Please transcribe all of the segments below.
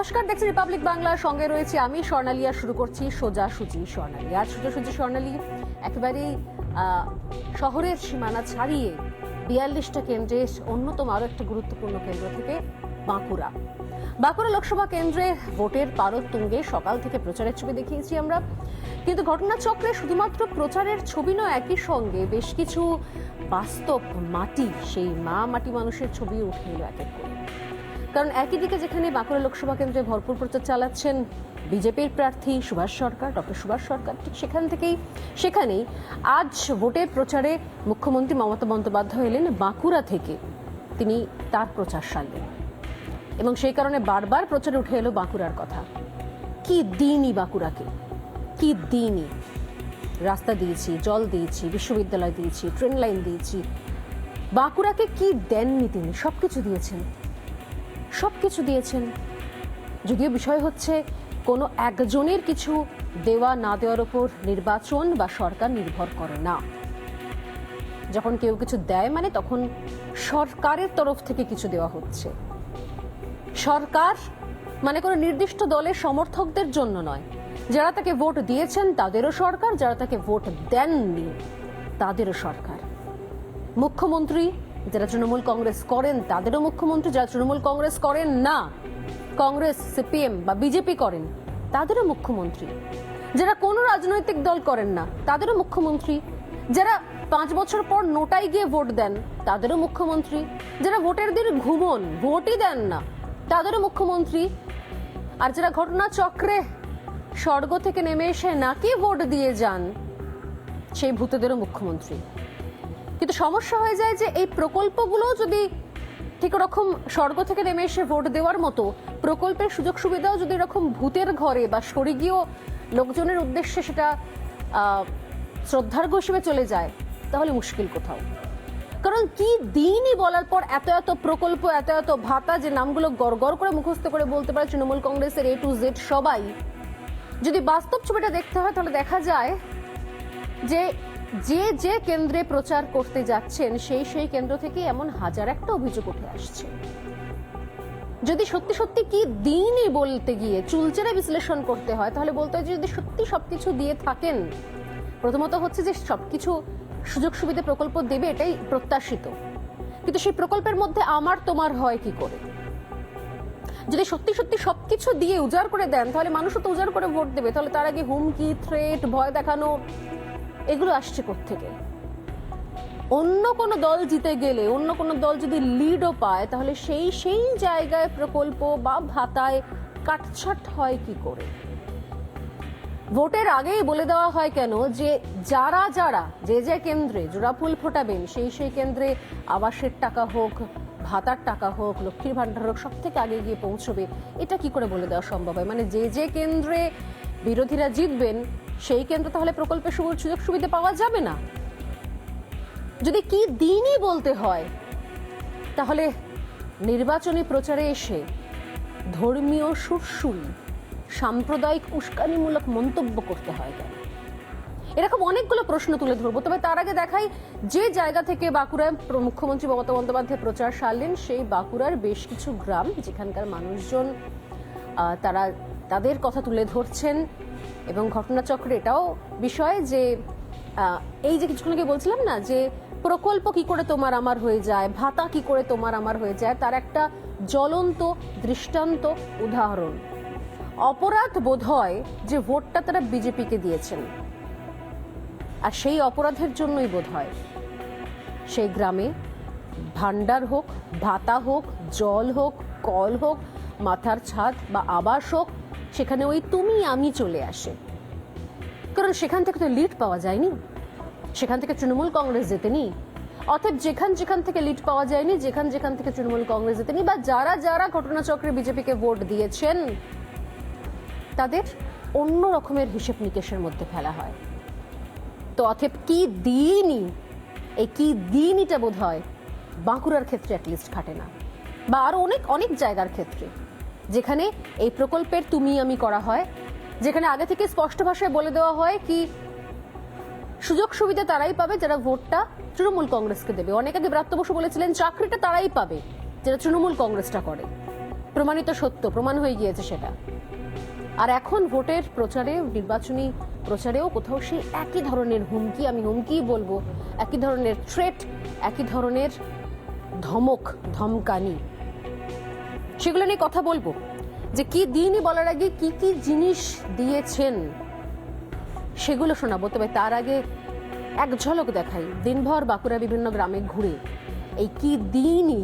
নমস্কার দেখছি রিপাবলিক বাংলার সঙ্গে রয়েছে আমি স্বর্ণালী আর শুরু করছি সোজা সুজি স্বর্ণালী আজ সোজা সুজি স্বর্ণালী একেবারেই শহরের সীমানা ছাড়িয়ে বিয়াল্লিশটা কেন্দ্রে অন্যতম আরও একটা গুরুত্বপূর্ণ কেন্দ্র থেকে বাঁকুড়া। বাঁকুড়া লোকসভা কেন্দ্রে ভোটের পারদ তুঙ্গে সকাল থেকে প্রচারের ছবি দেখিয়েছি আমরা। কিন্তু ঘটনাচক্রে শুধুমাত্র প্রচারের ছবি নয়, একই সঙ্গে বেশ কিছু বাস্তব মাটি, সেই মা মাটি মানুষের ছবি উঠে এক এক করে। কারণ একই দিকে যেখানে বাঁকুড়া লোকসভা কেন্দ্রে ভরপুর প্রচার চালাচ্ছেন বিজেপির প্রার্থী সুভাষ সরকার, ডক্টর সুভাষ সরকার, ঠিক সেখান থেকেই, সেখানেই আজ ভোটের প্রচারে মুখ্যমন্ত্রী মমতা বন্দ্যোপাধ্যায় এলেন বাঁকুড়া থেকে। তিনি তার প্রচার সারলেন। এবং সেই কারণে বারবার প্রচারে উঠে এলো বাঁকুড়ার কথা। কি দিনই বাঁকুড়াকে? কি দিনই? রাস্তা দিয়েছি, জল দিয়েছি, বিশ্ববিদ্যালয় দিয়েছি, ট্রেন লাইন দিয়েছি। বাঁকুড়াকে কি দেননি তিনি? সবকিছু দিয়েছেন। সব কিছু দিয়েছেন। যদিও বিষয় হচ্ছে, কোনো একজনের কিছু দেওয়া না দেওয়ার ওপর নির্বাচন বা সরকার নির্ভর করে না। যখন কেউ কিছু দেয় মানে তখন সরকারের তরফ থেকে কিছু দেওয়া হচ্ছে। সরকার মানে কোনো নির্দিষ্ট দলের সমর্থকদের জন্য নয়। যারা তাকে ভোট দিয়েছেন, তাদেরও সরকার, যারা তাকে ভোট দেননি, তাদেরও সরকার। মুখ্যমন্ত্রী যারা তৃণমূল কংগ্রেস করেন, তাদেরও মুখ্যমন্ত্রী, যারা তৃণমূল কংগ্রেস করেন না, কংগ্রেস, সিপিএম বা বিজেপি করেন, তাদেরও মুখ্যমন্ত্রী। যারা কোনো রাজনৈতিক দল করেন না, তাদেরও মুখ্যমন্ত্রী। যারা পাঁচ বছর পর নোটাই গিয়ে ভোট দেন, তাদেরও মুখ্যমন্ত্রী। যারা ভোটের দিন ঘুমন, ভোটই দেন না, তাদেরও মুখ্যমন্ত্রী। আর যারা ঘটনা চক্রে স্বর্গ থেকে নেমে এসে নাকি ভোট দিয়ে যান, সেই ভূতেদেরও মুখ্যমন্ত্রী। কিন্তু সমস্যা হয়ে যায় যে এই প্রকল্পগুলো যদি ঠিক ওরকম স্বর্গ থেকে নেমে এসে ভোট দেওয়ার মতো, প্রকল্পের সুযোগ সুবিধাও যদি এরকম ভূতের ঘরে বা স্বর্গীয় লোকজনের উদ্দেশ্যে সেটা শ্রদ্ধার্ঘ হিসেবে চলে যায়, তাহলে মুশকিল কোথাও। কারণ কি দিনই বলার পর এত এত প্রকল্প, এত এত ভাতা, যে নামগুলো গড় করে মুখস্থ করে বলতে পারে তৃণমূল কংগ্রেসের এ টু জেড সবাই। যদি বাস্তব ছবিটা দেখতে হয়, তাহলে দেখা যায় যে যে যে কেন্দ্রে প্রচার করতে যাচ্ছেন, সেই সেই কেন্দ্র থেকে এমন হাজার একটা অভিযোগ উঠে আসছে। যদি সত্যি সত্যি কি দিনই বলতে গিয়ে চুলচেরা বিশ্লেষণ করতে হয়, তাহলে বলতে হয় যে যদি সত্যি সবকিছু দিয়ে থাকেন, প্রথমত হচ্ছে যে সবকিছু সুযোগ সুবিধা প্রকল্প দেবে এটাই প্রত্যাশিত। কিন্তু সেই প্রকল্পের মধ্যে আমার তোমার হয় কি করে? যদি সত্যি সত্যি সবকিছু দিয়ে উজাড় করে দেন, তাহলে মানুষও তো উজাড় করে ভোট দেবে। তাহলে তার আগে হুমকি থ্রেট ভয় দেখানো এগুলো আসছে থেকে অন্য কোনো দল জিতে গেলে, অন্য কোনো দল যদি লিডও পায়, তাহলে সেই সেই জায়গায় প্রকল্প বা ভাতায় কাটছাট হয় কি করে? ভোটের আগেই বলে দেওয়া হয় কেন যে যারা যারা, যে যে কেন্দ্রে জোড়া ফুল ফোটাবেন, সেই সেই কেন্দ্রে আবাসের টাকা হোক, ভাতার টাকা হোক, লক্ষ্মীর ভান্ডার হোক সব থেকে আগে গিয়ে পৌঁছবে, এটা কি করে বলে দেওয়া সম্ভব হয়? মানে যে যে কেন্দ্রে বিরোধীরা জিতবেন সেই কেন্দ্র তাহলে প্রকল্পের সুযোগ সুবিধা পাওয়া যাবে না? যদি কি দিনই বলতে হয়, তাহলে নির্বাচনী প্রচারে এসে ধর্মীয় সুরসুরি, সাম্প্রদায়িক উস্কানিমূলক মন্তব্য করতে হয় কেন? এরকম অনেকগুলো প্রশ্ন তুলে ধরবো, তবে তার আগে দেখাই যে জায়গা থেকে বাঁকুড়ায় মুখ্যমন্ত্রী মমতা বন্দ্যোপাধ্যায় প্রচার সারলেন, সেই বাঁকুড়ার বেশ কিছু গ্রাম, যেখানকার মানুষজন তারা তাদের কথা তুলে ধরছেন। এবং ঘটনাচক্রে এটাও বিষয় যে এই যে কিছুক্ষণ আগে বলছিলাম না যে, প্রকল্প কি করে তোমার আমার হয়ে যায়, ভাতা কি করে তোমার আমার হয়ে যায়, তার একটা জ্বলন্ত, দৃষ্টান্ত উদাহরণ। অপরাধ বোধ হয় যে ভোটটা তারা বিজেপিকে দিয়েছেন। আর সেই অপরাধের জন্যই বোধ হয়। সেই গ্রামে ভান্ডার হোক, ভাতা হোক, জল হোক, কল হোক, মাথার ছাদ বা আবাস হোক সেখানে ওই তুমি, আমি চলে আসে। কারণ সেখান থেকে তো লিড পাওয়া যায়নি। সেখান থেকে তৃণমূল কংগ্রেস জেতেনি অতএব যেখান যেখান থেকে লিড পাওয়া যায়নি, যেখান যেখান থেকে তৃণমূল কংগ্রেস জেতেনি বা যারা যারা ঘটনাচক্রে বিজেপিকে ভোট দিয়েছেন, তাদের অন্য রকমের হিসেব নিকেশের মধ্যে ফেলা হয়। তো অথেব কি দিনই, এই কি দিনইটা বোধ হয় বাঁকুড়ার ক্ষেত্রে অ্যাটলিস্ট খাটে না, বা আরও অনেক অনেক জায়গার ক্ষেত্রে। যেখানে এই প্রকল্পের তুমি আমি করা হয়, যেখানে আগে থেকে স্পষ্ট ভাষায় বলে দেওয়া হয় কি, সুযোগ সুবিধা তারাই পাবে যারা ভোটটা তৃণমূল কংগ্রেসকে দেবে। অনেক আগে ব্রাত্য বসু বলেছিলেন, চাকরিটা তারাই পাবে যারা তৃণমূল কংগ্রেসটা করে। প্রমাণিত সত্য, প্রমাণ হয়ে গিয়েছে সেটা। আর এখন ভোটের প্রচারে, নির্বাচনী প্রচারেও কোথাও সেই একই ধরনের হুমকি, আমি হুমকি বলব, একই ধরনের থ্রেট একই ধরনের ধমক, ধমকানি। সেগুলো নিয়ে কথা বলব। যে কি দিনই বলার আগে কি কি জিনিস দিয়েছেন সেগুলো শোনাবো। তবে তার আগে এক ঝলক দেখাই। দিনভর বাঁকুড়া বিভিন্ন গ্রামে ঘুরে এই কি দিনই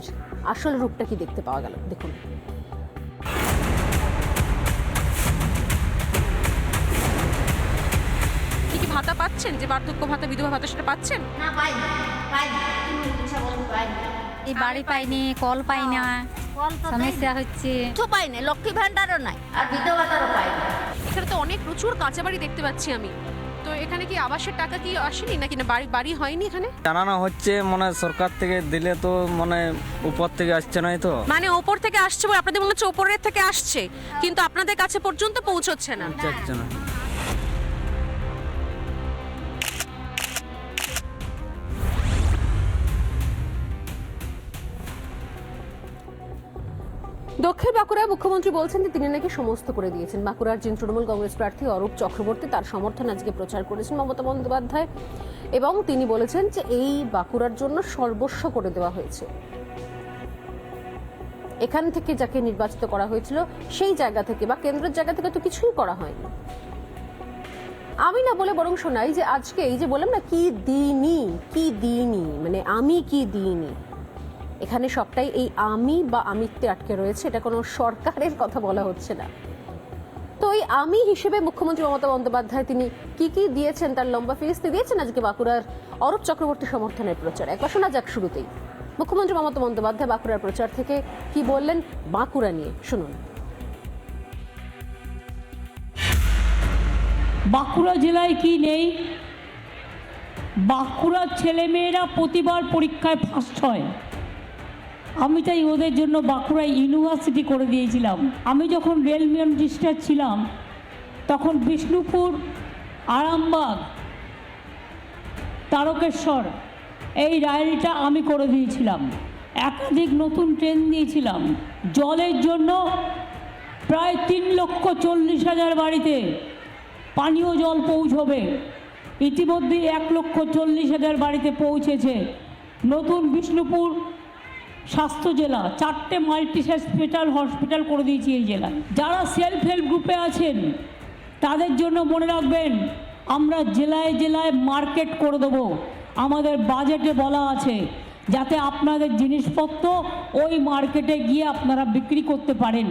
আসল রূপটা কি দেখতে পাওয়া গেল? দেখুন। কি কি ভাতা পাচ্ছেন? যে বার্ধক্য ভাতা বিধবা ভাতা সেটা পাচ্ছেন? না বলতে পাইনি। এই বাড়ি পাইনি কল পাই না। সমস্যা হচ্ছে। কিছু পাইনি লক্ষ্মী ভান্ডারও নাই। আর বিধবাতারও পাইনি। এখানে তো অনেক প্রচুর কাঁচা বাড়ি দেখতে পাচ্ছি আমি। তো এখানে কি আবাসের টাকা কি আসেনি নাকি না বাড়ি বাড়ি হয়নি এখানে? জানানো হচ্ছে মানে সরকার থেকে দিলে তো মানে উপর থেকে আসছে নাই তো? মানে ওপর থেকে আসছে বলে আপনাদের মনে হচ্ছে ওপরের থেকে আসছে কিন্তু আপনাদের কাছে পর্যন্ত পৌঁছচ্ছে না। যাচ্ছে না। দক্ষিণ বাঁকুড়ায় মুখ্যমন্ত্রী বলছেন যে তিনি নাকি সমস্ত করে দিয়েছেন। বাঁকুড়ার যিনি তৃণমূল কংগ্রেস প্রার্থী অরূপ চক্রবর্তী, তার সমর্থন আজকে প্রচার করেছেন মমতা বন্দ্যোপাধ্যায় এবং তিনি বলেছেন যে এই বাঁকুড়ার জন্য সর্বস্ব করে দেওয়া হয়েছে। এখান থেকে যাকে নির্বাচিত করা হয়েছিল সেই জায়গা থেকে বা কেন্দ্রের জায়গা থেকে তো কিছুই করা হয়নি। আমি না বলে বরং শোনাই যে আজকে এই যে বললাম না, কি দিইনি কি দিইনি মানে আমি কি দিইনি এখানে সবটাই এই আমি বা আমিত্বে আটকে রয়েছে, এটা কোনো সরকারের কথা বলা হচ্ছে না। তো এই আমি হিসেবে মুখ্যমন্ত্রী মমতা বন্দ্যোপাধ্যায় তিনি কি কি দিয়েছেন তার লম্বা ফিরিস্তি দিয়েছেন আজকে বাঁকুড়ার অরূপ চক্রবর্তী সমর্থনের প্রচার। একবার শোনা যাক শুরুতেই। মুখ্যমন্ত্রী মমতা বন্দ্যোপাধ্যায় বাঁকুড়ার প্রচার থেকে কি বললেন? বাঁকুড়া নিয়ে শুনুন। বাঁকুড়া জেলায় কি নেই? বাঁকুড়ার ছেলেমেয়েরা প্রতিবার পরীক্ষায় ফার্স্ট হয়। আমি তাই ওদের জন্য বাঁকুড়া ইউনিভার্সিটি করে দিয়েছিলাম। আমি যখন রেল মিনিস্টার ছিলাম, তখন বিষ্ণুপুর, আরামবাগ, তারকেশ্বর, এই রাইলটা আমি করে দিয়েছিলাম। একাধিক নতুন ট্রেন দিয়েছিলাম জলের জন্য প্রায় তিন লক্ষ চল্লিশ হাজার বাড়িতে পানীয় জল পৌঁছবে। ইতিমধ্যে এক লক্ষ চল্লিশ হাজার বাড়িতে পৌঁছেছে। নতুন বিষ্ণুপুর স্বাস্থ্য জেলা, চারটে মাল্টি স্পেশাল হসপিটাল করে দিয়েছি এই জেলায় যারা সেলফ হেল্প গ্রুপে আছেন, তাদের জন্য মনে রাখবেন, আমরা জেলায় জেলায় মার্কেট করে দেবো। আমাদের বাজেটে বলা আছে, যাতে আপনাদের জিনিসপত্র ওই মার্কেটে গিয়ে আপনারা বিক্রি করতে পারেন।